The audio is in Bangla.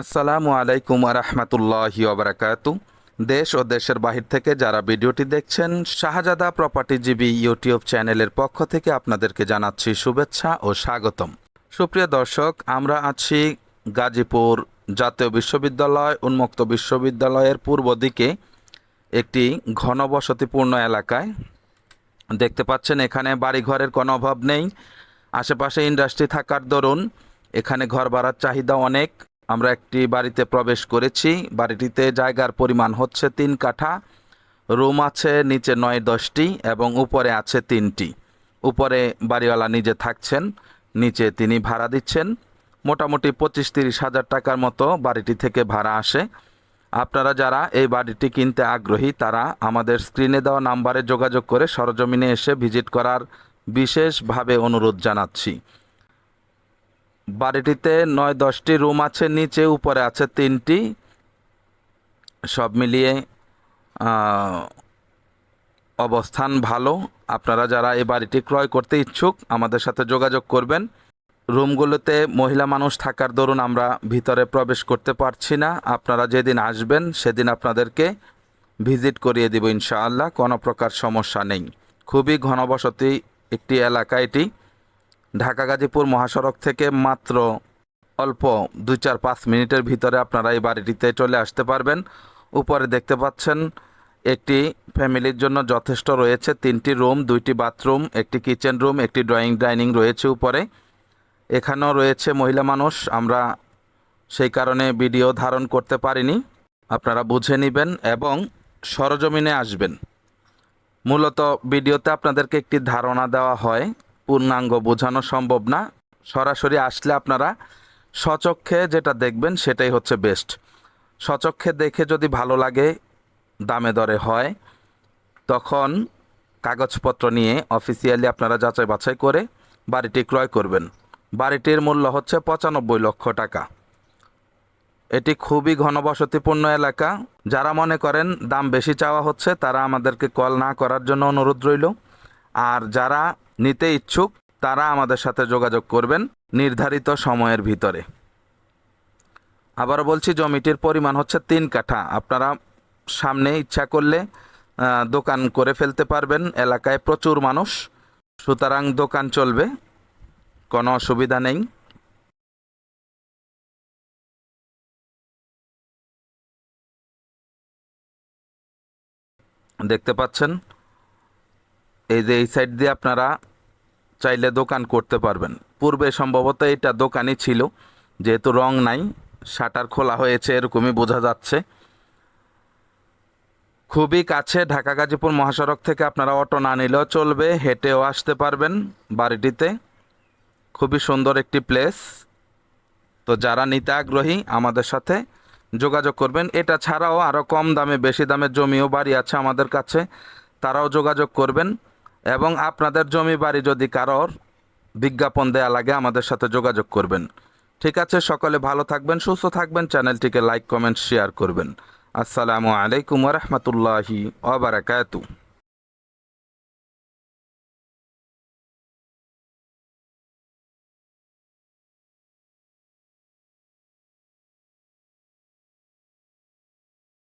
আসসালামু আলাইকুম রহমতুল্লাহি ওবরাকাতু দেশ ও দেশের বাহির থেকে যারা ভিডিওটি দেখছেন, শাহজাদা প্রপার্টিজীবী ইউটিউব চ্যানেলের পক্ষ থেকে আপনাদেরকে জানাচ্ছি শুভেচ্ছা ও স্বাগতম। সুপ্রিয় দর্শক, আমরা আছি গাজীপুর জাতীয় বিশ্ববিদ্যালয়, উন্মুক্ত বিশ্ববিদ্যালয়ের পূর্ব দিকে একটি ঘনবসতিপূর্ণ এলাকায়। দেখতে পাচ্ছেন, এখানে বাড়িঘরের কোনো অভাব নেই। আশেপাশে ইন্ডাস্ট্রি থাকার দরুন এখানে ঘর ভাড়ার চাহিদা অনেক। আমরা একটি বাড়িতে প্রবেশ করেছি। বাড়িটিতে জায়গার পরিমাণ হচ্ছে তিন কাঠা। রুম আছে নিচে নয় দশটি এবং উপরে আছে তিনটি। উপরে বাড়িওয়ালা নিজে থাকছেন, নিচে তিনি ভাড়া দিচ্ছেন। মোটামুটি পঁচিশ তিরিশ হাজার টাকার মতো বাড়িটি থেকে ভাড়া আসে। আপনারা যারা এই বাড়িটি কিনতে আগ্রহী, তারা আমাদের স্ক্রিনে দেওয়া নাম্বারে যোগাযোগ করে সরজমিনে এসে ভিজিট করার বিশেষভাবে অনুরোধ জানাচ্ছি। বাড়িটিতে নয়, দশটি রুম আছে, নিচে উপরে আছে তিনটি। সব মিলিয়ে অবস্থান ভালো। আপনারা যারা এই বাড়িটি ক্রয় করতে ইচ্ছুক, আমাদের সাথে যোগাযোগ করবেন। রুমগুলোতে মহিলা মানুষ থাকার দরুন আমরা ভিতরে প্রবেশ করতে পারছি না। আপনারা যেদিন আসবেন, সেদিন আপনাদেরকে ভিজিট করিয়ে দিব ইনশাআল্লাহ, কোনো প্রকার সমস্যা নেই। খুবই ঘনবসতি একটি এলাকা এটি। ঢাকা গাজীপুর মহাসড়ক থেকে মাত্র অল্প দুই চার পাঁচ মিনিটের ভিতরে আপনারা এই বাড়িটিতে চলে আসতে পারবেন। উপরে দেখতে পাচ্ছেন, একটি ফ্যামিলির জন্য যথেষ্ট রয়েছে তিনটি রুম, দুইটি বাথরুম, একটি কিচেন রুম, একটি ড্রয়িং, ডাইনিং রয়েছে উপরে। এখানেও রয়েছে মহিলা মানুষ, আমরা সেই কারণে ভিডিও ধারণ করতে পারিনি। আপনারা বুঝে নেবেন এবং সরজমিনে আসবেন। মূলত ভিডিওতে আপনাদেরকে একটি ধারণা দেওয়া হয় পূর্ণাঙ্গ বোঝানো সম্ভব না। সরাসরি আসলে আপনারা সচক্ষে যেটা দেখবেন সেটাই হচ্ছে বেস্ট সচক্ষে দেখে যদি ভালো লাগে, দামে দরে হয়, তখন কাগজপত্র নিয়ে অফিসিয়ালি আপনারা যাচাই বাছাই করে বাড়িটি ক্রয় করবেন। বাড়িটির মূল্য হচ্ছে পঁচানব্বই লক্ষ টাকা। এটি খুবই ঘনবসতিপূর্ণ এলাকা। যারা মনে করেন দাম বেশি চাওয়া হচ্ছে, তারা আমাদেরকে কল না করার জন্য অনুরোধ রইল। আর যারা নিতে ইচ্ছুক, তারা আমাদের সাথে যোগাযোগ করবেন নির্ধারিত সময়ের ভিতরে। আবার বলছি, জমিটির পরিমাণ হচ্ছে তিন কাঠা। আপনারা সামনে ইচ্ছা করলে দোকান করে ফেলতে পারবেন। এলাকায় প্রচুর মানুষ। সুতরাং দোকান চলবে। কোনো অসুবিধা নেই। দেখতে পাচ্ছেন? এই যে এই সাইড দিয়ে আপনারা চাইলে দোকান করতে পারবেন। পূর্বে সম্ভবত এটা দোকানই ছিল, যেহেতু রং নাই, শাটার খোলা হয়েছে এরকমই বোঝা যাচ্ছে। খুবই কাছে ঢাকা গাজীপুর মহাসড়ক থেকে আপনারা অটো না নিলেও চলবে, হেঁটেও আসতে পারবেন বাড়িটিতে। খুবই সুন্দর একটি প্লেস। তো যারা নিতে আগ্রহী, আমাদের সাথে যোগাযোগ করবেন। এটা ছাড়াও আরও কম দামে, বেশি দামে জমিও বাড়ি আছে আমাদের কাছে, তারাও যোগাযোগ করবেন। এবং আপনাদের জমি বাড়ি যদি কারোর বিজ্ঞাপন দেয়া লাগে, আমাদের সাথে যোগাযোগ করবেন। ঠিক আছে, সকলে ভালো থাকবেন, সুস্থ থাকবেন, চ্যানেলটিকে লাইক, কমেন্ট, শেয়ার করবেন। আসসালামু আলাইকুম রহমতুল্লাহি ওবরাকাতু